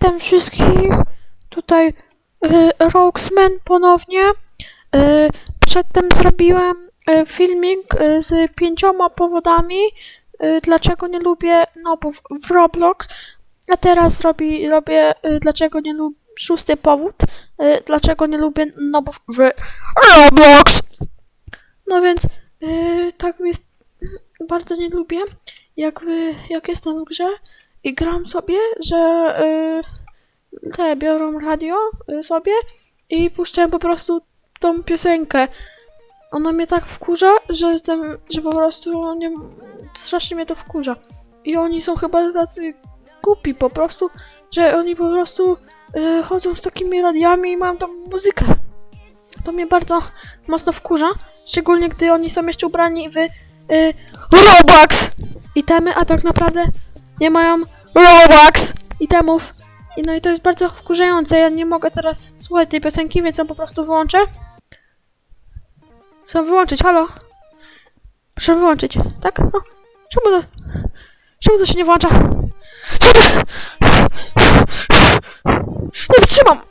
witam wszystkich. Tutaj y, Roxman ponownie. Y, przedtem zrobiłem y, filmik y, z pięcioma powodami, y, dlaczego nie lubię nobów w Roblox. A teraz robi, robię, y, dlaczego nie lubię, szósty powód, y, dlaczego nie lubię nobów w Roblox. No więc y, tak jest, bardzo nie lubię, jak, wy, jak jestem w grze i gram sobie, że y, te biorą radio y, sobie i puszczają po prostu tą piosenkę. Ona mnie tak wkurza, że jestem, że po prostu nie, strasznie mnie to wkurza. I oni są chyba tacy głupi po prostu, że oni po prostu y, chodzą z takimi radiami i mają tą muzykę. To mnie bardzo mocno wkurza, szczególnie gdy oni są jeszcze ubrani w y, Robux itemy, a tak naprawdę nie mają Robux itemów. I no i to jest bardzo wkurzające. Ja nie mogę teraz słuchać tej piosenki, więc ją po prostu wyłączę. Chcę wyłączyć, halo? Proszę wyłączyć, tak? No. Czemu to... Czemu to się nie włącza? Nie wytrzymam!